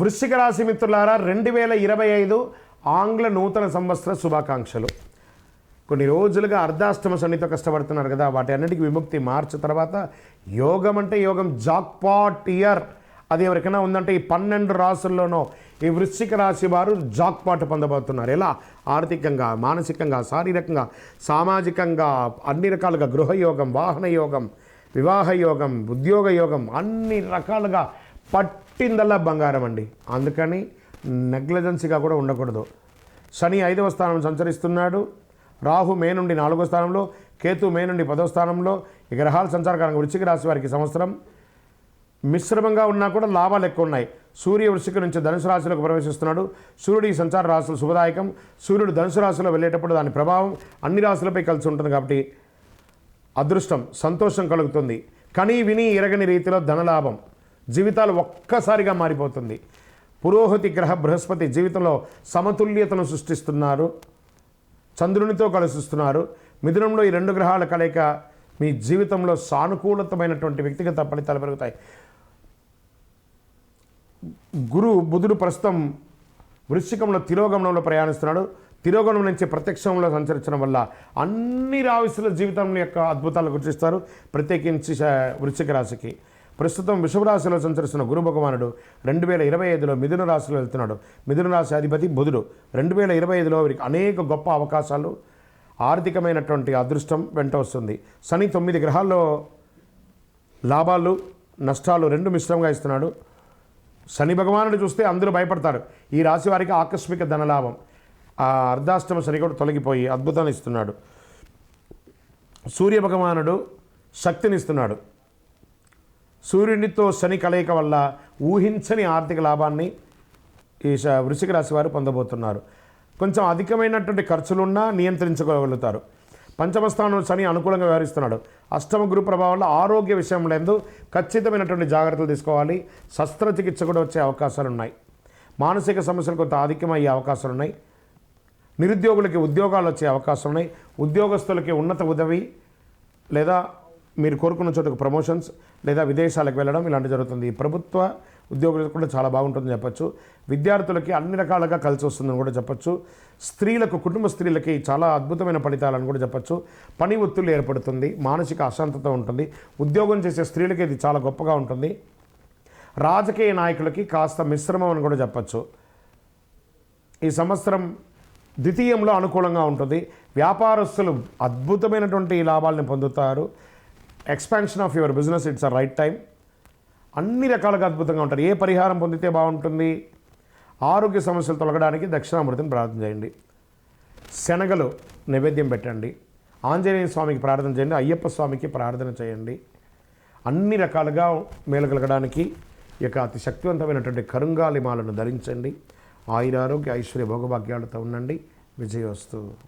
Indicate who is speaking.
Speaker 1: వృశ్చిక రాశి మిత్రులారా రెండు వేల ఇరవై ఐదు ఆంగ్ల నూతన సంవత్సర శుభాకాంక్షలు. కొన్ని రోజులుగా అర్ధాష్టమ శనితో కష్టపడుతున్నారు కదా వాటి అన్నిటికీ విముక్తి మార్చి తర్వాత యోగం అంటే యోగం జాక్పాట్ ఇయర్. అది ఎవరికైనా ఉందంటే ఈ పన్నెండు రాసుల్లోనో ఈ వృశ్చిక రాశి వారు జాక్పాట్ పొందబోతున్నారు. ఎలా? ఆర్థికంగా మానసికంగా శారీరకంగా సామాజికంగా అన్ని రకాలుగా గృహయోగం వాహన యోగం వివాహ యోగం ఉద్యోగ యోగం అన్ని రకాలుగా పట్టిందల్లా బంగారం అండి. అందుకని నెగ్లెజెన్సీగా కూడా ఉండకూడదు. శని ఐదవ స్థానం సంచరిస్తున్నాడు. రాహు మే నుండి నాలుగో స్థానంలో కేతు మే నుండి పదో స్థానంలో ఈ గ్రహాల సంచారకారంగా వృశ్చిక రాశి వారికి సంవత్సరం. మిశ్రమంగా ఉన్నా కూడా లాభాలు ఎక్కువ ఉన్నాయి. సూర్య వృశ్చిక నుంచి ధనుసు రాశిలోకి ప్రవేశిస్తున్నాడు. సూర్యుడి ఈ సంచార రాశులు శుభదాయకం. సూర్యుడు ధనుసు రాశిలో వెళ్ళేటప్పుడు దాని ప్రభావం అన్ని రాశులపై కలిసి ఉంటుంది కాబట్టి అదృష్టం సంతోషం కలుగుతుంది. కనీ విని ఎరగని రీతిలో ధనలాభం. జీవితాలు ఒక్కసారిగా మారిపోతుంది. పురోహితి గ్రహ బృహస్పతి జీవితంలో సమతుల్యతను సృష్టిస్తున్నారు. చంద్రునితో కలుస్తున్నారు మిథునంలో ఈ రెండు గ్రహాల కలయిక మీ జీవితంలో సానుకూలతమైనటువంటి వ్యక్తిగత ఫలితాలు పెరుగుతాయి. గురు బుధుడు ప్రస్తుతం వృశ్చికంలో తిరోగమనంలో ప్రయాణిస్తున్నాడు. తిరోగమనం నుంచి ప్రత్యక్షంలో సంచరించడం వల్ల అన్ని రావిసుల జీవితం యొక్క అద్భుతాలు గుర్తిస్తారు. ప్రత్యేకించి వృశ్చిక రాశికి. ప్రస్తుతం వృషభ రాశిలో సంచరిస్తున్న గురు భగవానుడు రెండు వేల ఇరవై ఐదులో మిథున రాశిలో వెళ్తున్నాడు. మిథున రాశి అధిపతి బుధుడు. రెండు వేల ఇరవై ఐదులో వీరికి అనేక గొప్ప అవకాశాలు ఆర్థికమైనటువంటి అదృష్టం వెంట వస్తుంది. శని తొమ్మిది గ్రహాల్లో లాభాలు నష్టాలు రెండు మిశ్రమంగా ఇస్తున్నాడు. శని భగవానుడు చూస్తే అందరూ భయపడతారు. ఈ రాశి వారికి ఆకస్మిక ధనలాభం. ఆ అర్ధాష్టమ శని కూడా తొలగిపోయి అద్భుతాన్ని ఇస్తున్నాడు. సూర్య భగవానుడు శక్తిని ఇస్తున్నాడు. సూర్యునితో శని కలయిక వల్ల ఊహించని ఆర్థిక లాభాన్ని ఈ వృషిక రాశి వారు పొందబోతున్నారు. కొంచెం అధికమైనటువంటి ఖర్చులున్నా నియంత్రించుకోగలుగుతారు. పంచమస్థానం శని అనుకూలంగా వ్యవహరిస్తున్నాడు. అష్టమ గురు ప్రభావంలో ఆరోగ్య విషయంలో ఎందు ఖచ్చితమైనటువంటి జాగ్రత్తలు తీసుకోవాలి. శస్త్రచికిత్స కూడా వచ్చే అవకాశాలు ఉన్నాయి మానసిక సమస్యలు కొంత అధికమయ్యే అవకాశాలు ఉన్నాయి నిరుద్యోగులకి ఉద్యోగాలు వచ్చే అవకాశం ఉన్నాయి ఉద్యోగస్తులకి ఉన్నత ఉదవి లేదా మీరు కోరుకున్న చోటుకు ప్రమోషన్స్ లేదా విదేశాలకు వెళ్ళడం ఇలాంటి జరుగుతుంది. ప్రభుత్వ ఉద్యోగులకు కూడా చాలా బాగుంటుందని చెప్పచ్చు. విద్యార్థులకి అన్ని రకాలుగా కలిసి వస్తుందని కూడా చెప్పొచ్చు. స్త్రీలకు కుటుంబ స్త్రీలకి చాలా అద్భుతమైన ఫలితాలని కూడా చెప్పొచ్చు. పని ఒత్తిళ్ళు ఏర్పడుతుంది. మానసిక అశాంతత ఉంటుంది. ఉద్యోగం చేసే స్త్రీలకి ఇది చాలా గొప్పగా ఉంటుంది. రాజకీయ నాయకులకి కాస్త మిశ్రమం అని కూడా చెప్పచ్చు. ఈ సంవత్సరం ద్వితీయంలో అనుకూలంగా ఉంటుంది. వ్యాపారస్తులు అద్భుతమైనటువంటి లాభాలను పొందుతారు. Expansion of your business it's a right time అన్ని రకాలుగా అద్భుతంగా ఉంటారు. ఏ పరిహారం పొందితే బాగుంటుంది? ఆరోగ్య సమస్యలు తొలగడానికి దక్షిణామృతిని ప్రార్థన చేయండి. శనగలు నైవేద్యం పెట్టండి. ఆంజనేయ స్వామికి ప్రార్థన చేయండి. అయ్యప్ప స్వామికి ప్రార్థన చేయండి. అన్ని రకాలుగా మేలు కలగడానికి ఈ యొక్క అతి శక్తివంతమైనటువంటి కరుంగాలి మాలను ధరించండి. ఆయురారోగ్య ఐశ్వర్య భోగభాగ్యాలతో ఉండండి. విజయోస్తు.